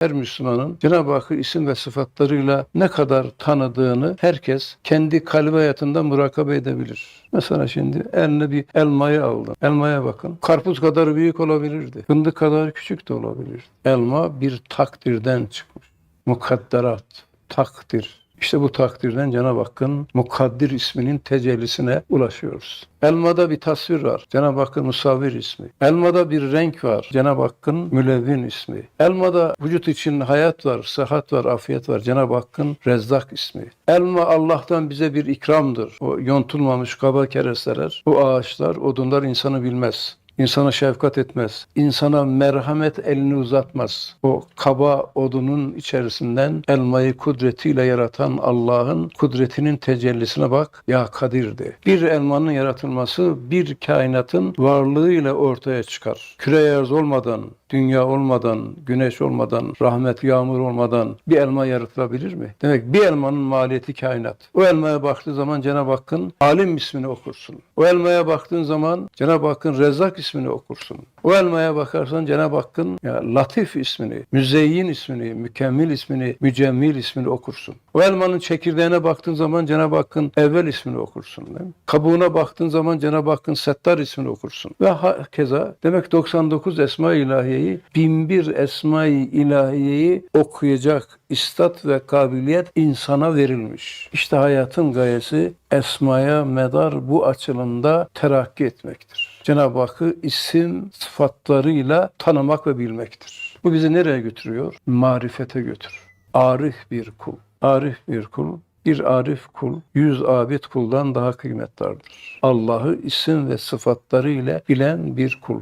her Müslümanın Cenab-ı Hakk'ı isim ve sıfatlarıyla ne kadar tanıdığını herkes kendi kalbi hayatında murakabe edebilir. Mesela şimdi eline bir elmayı aldın. Elmaya bakın. Karpuz kadar büyük olabilirdi. Fındık kadar küçük de olabilir. Elma bir takdirden çıkmış. Mukadderat, takdir. İşte bu takdirden Cenab-ı Hakk'ın Mukaddir isminin tecellisine ulaşıyoruz. Elmada bir tasvir var. Cenab-ı Hakk'ın Musavvir ismi. Elmada bir renk var. Cenab-ı Hakk'ın Mülevvin ismi. Elmada vücut için hayat var, sıhhat var, afiyet var. Cenab-ı Hakk'ın Rezzak ismi. Elma Allah'tan bize bir ikramdır. O yontulmamış kaba keresteler, o ağaçlar, odunlar insanı bilmez. İnsana şefkat etmez. İnsana merhamet elini uzatmaz. O kaba odunun içerisinden elmayı kudretiyle yaratan Allah'ın kudretinin tecellisine bak. Ya Kadir'di. Bir elmanın yaratılması bir kainatın varlığıyla ortaya çıkar. Küre yerz olmadan, dünya olmadan, güneş olmadan, rahmet, yağmur olmadan bir elma yaratılabilir mi? Demek bir elmanın maliyeti kainat. O elmaya baktığı zaman Cenab-ı Hakk'ın alim ismini okursun. O elmaya baktığın zaman Cenab-ı Hakk'ın Rezzak ismini okursun. O elmaya bakarsan Cenab-ı Hakk'ın ya Latif ismini, Müzeyyin ismini, Mükemmel ismini, Mücemmil ismini okursun. O elmanın çekirdeğine baktığın zaman Cenab-ı Hakk'ın evvel ismini okursun. Değil mi? Kabuğuna baktığın zaman Cenab-ı Hakk'ın Settar ismini okursun. Ve keza demek 99 Esma-i İlahiyeyi, 1001 Esma-i İlahiyeyi okuyacak istat ve kabiliyet insana verilmiş. İşte hayatın gayesi esmaya medar bu açılımda terakki etmektir. Cenab-ı Hakk'ı isim sıfatlarıyla tanımak ve bilmektir. Bu bizi nereye götürüyor? Marifete götürür. Arif bir kul. Arif bir kul bir arif kul, yüz abid kuldan daha kıymetlidir. Allah'ı isim ve sıfatları ile bilen bir kul.